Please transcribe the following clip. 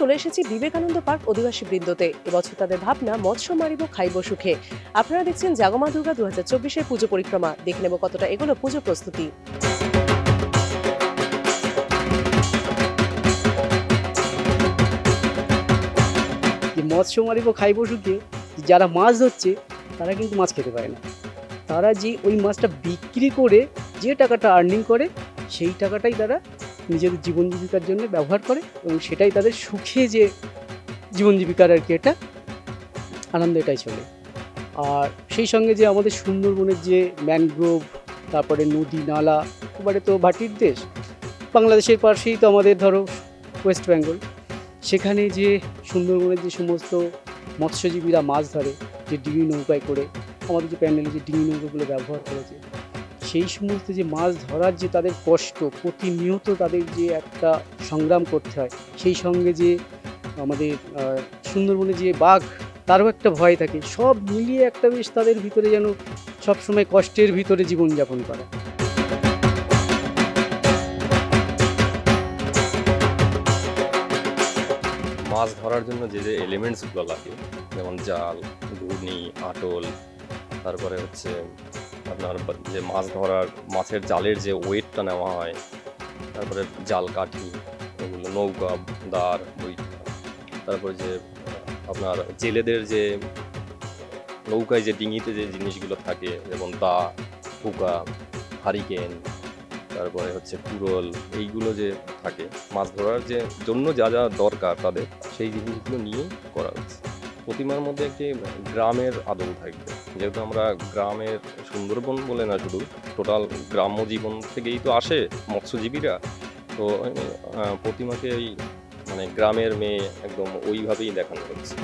চলে এসেছি বিবেকানন্দ পার্ক অধিবাসী বৃন্দতে। এবছর তাদের ভাবনা, মৎস্য মারিব, খাইব সুখে। আপনারা দেখছেন জাগমা দুর্গা দু হাজার চব্বিশের পুজো পরিক্রমা। দেখে নেব কতটা এগুলো পুজো প্রস্তুতি। মৎস্য মারিব, খাইব সুখে, যারা মাছ ধরছে, তারা কিন্তু মাছ খেতে পারে না। তারা যে ওই মাছটা বিক্রি করে যে টাকাটা আর্নিং করে, সেই টাকাটাই তারা নিজেদের জীবন জীবিকার জন্য ব্যবহার করে এবং সেটাই তাদের সুখে যে জীবন জীবিকার আর কি এটা আনন্দ এটাই চলে। আর সেই সঙ্গে যে আমাদের সুন্দরবনের যে ম্যানগ্রোভ তারপরে নদী, নালা এবারে তো ভাটির দেশ, বাংলাদেশের পাশেই তো আমাদের ধরো ওয়েস্ট বেঙ্গল সেখানে যে সুন্দরবনের যে সমস্ত মৎস্যজীবীরা মাছ ধরে, যে ডিঙি নৌকায় করে, আমাদের যে প্যান্ডেলে যে ডিঙি নৌকাগুলো ব্যবহার করেছে সেই সমস্ত যে মাছ ধরার যে তাদের কষ্ট, প্রতিনিয়ত তাদের যে একটা সংগ্রাম করতে হয়, সেই সঙ্গে যে আমাদের সুন্দরবনে যে বাঘ, তারও একটা ভয় থাকে। সব মিলিয়ে একটা বেশ তাদের ভিতরে যেন সবসময় কষ্টের ভিতরে জীবনযাপন করা। মাছ ধরার জন্য যে যে এলিমেন্টসগুলো লাগে, যেমন জাল, ঘূর্ণি, আটল, তারপরে হচ্ছে আপনার যে মাছ ধরার, মাছের জালের যে ওয়েটটা নেওয়া হয়, তারপরে জাল কাঠি, এগুলো নৌকা দাঁড় বইটা তারপরে যে আপনার জেলেদের যে নৌকায় যে ডিঙিতে যে জিনিসগুলো থাকে, যেমন দা হুকা হারিকেন, তারপরে হচ্ছে কুরল এইগুলো যে থাকে, মাছ ধরার যে জন্য যা যা দরকার তাদের, সেই জিনিসগুলো নিয়ে করা হচ্ছে। প্রতিমার মধ্যে একটি গ্রামের আদল থাকবে। যেহেতু আমরা গ্রামের সুন্দরবন বলে না শুধু টোটাল গ্রাম্য জীবন থেকেই তো আসে মৎস্যজীবীরা, তো প্রতিমাকে এই মানে গ্রামের মেয়ে একদম ওইভাবেই দেখানো হচ্ছে।